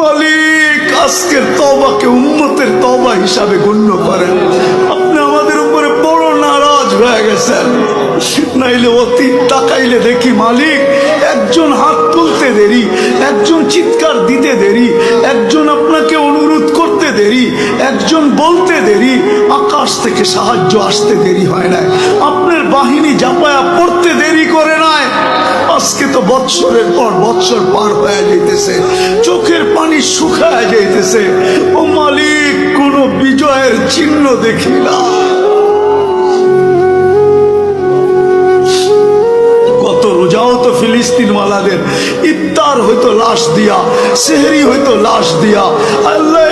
মালিক আজকের তবাকে উম্মতের তবা হিসাবে গণ্য করেন। আপনি আমাদের উপরে বড় নারাজ হয়ে গেছেন। নাইলে অতীত তাকাইলে দেখি মালিক, একজন হাত তুলতে দেরি, একজন চিৎকার দিতে দেরি, একজন আপনাকে অনুরোধ করতে দেরি, একজন বলতে দেরি, আকাশ থেকে সাহায্য আসতে দেরি হয় না আপনার বাহিনী জাপায়া পড়তে দেরি করে নাই। আজকে তো বৎসরের পর বৎসর পার হয়ে যাইতেছে। চোখের পানি শুকায় যাইতেছে। ও মালিক, কোনো বিজয়ের চিহ্ন দেখি না। কত রোজাও তো ফিলিস্তিন ওয়ালাদের ইফতার হয়তো লাশ দিয়া, সেহরি হয়তো লাশ দিয়া। আল্লাহ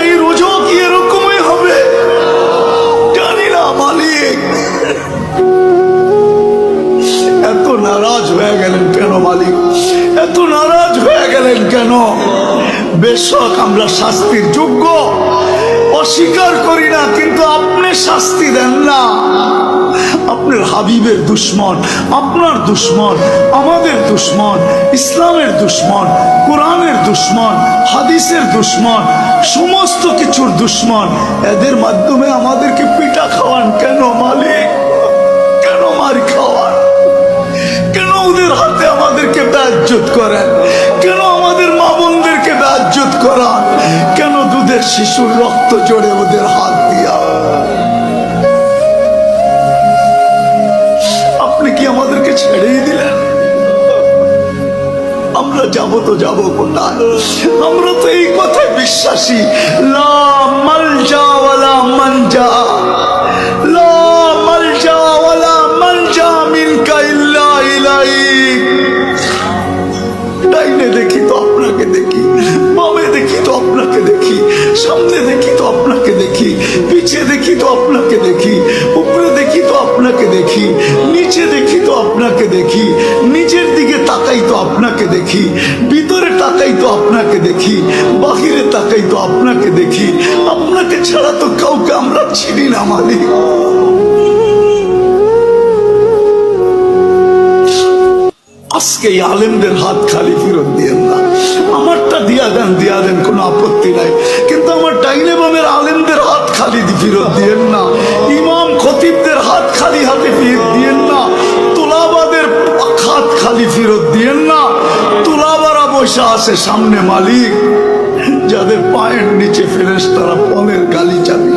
হয়ে গেলেন কেন, মালিক? এত নারাজ হয়ে গেলেন কেন? বেশক আমরা শাস্তির যোগ্য, অস্বীকার করি না, কিন্তু আপনি শাস্তি দেন না। আপনার হাবিবের দুশ্মন, আপনার দুশ্মন, আমাদের দুশ্মন, ইসলামের দুশ্মন, কোরআনের দুশ্মন, হাদিসের দুশ্মন, সমস্ত কিছুর দুশ্মন, এদের মাধ্যমে আমাদেরকে আমাদেরকে করেন। কেন আমাদের মা বোনদেরকে ব্যাজ্যত করান? কেন দুধের শিশুর রক্ত জড়ে ওদের হাত দিয়া? আপনি কি আমাদেরকে ছেড়েই দিলেন? আমরা যাব তো যাব কোথায়? আমরা তো এই কথায় বিশ্বাসী। লা ডাইনে দেখি তো আপনাকে দেখি, বামে দেখি তো আপনাকে দেখি, সামনে দেখি তো আপনাকে দেখি, পিছে দেখি তো আপনাকে দেখি, উপরে দেখি তো আপনাকে দেখি, নিচে দেখি তো আপনাকে দেখি, নিচের দিকে তাকাই তো আপনাকে দেখি, ভিতরে তাকাই তো আপনাকে দেখি, বাহিরে তাকাই তো আপনাকে দেখি। আপনাকে ছাড়া তো কাউকে আমরা চিনি না, মালিক। আজকে আলেমদের হাত খালি ফেরত দিয়েন না। আমারটা দিয়া দেন দিয়া দেন, কোনো আপত্তি নাই। কিন্তু আমার ডাইনে বামের আলেমদের হাত খালি ফেরত দিয়েন না। ইমাম খতিবদের হাত খালি হাতে ফেরত দিয়েন না। তোলাবাদের হাত খালি ফেরত দিয়েন না। তোলাবারা বসে আছে সামনে মালিক। যাদের পায়ের নিচে ফেরেস তারা পনেরো গালি চাবি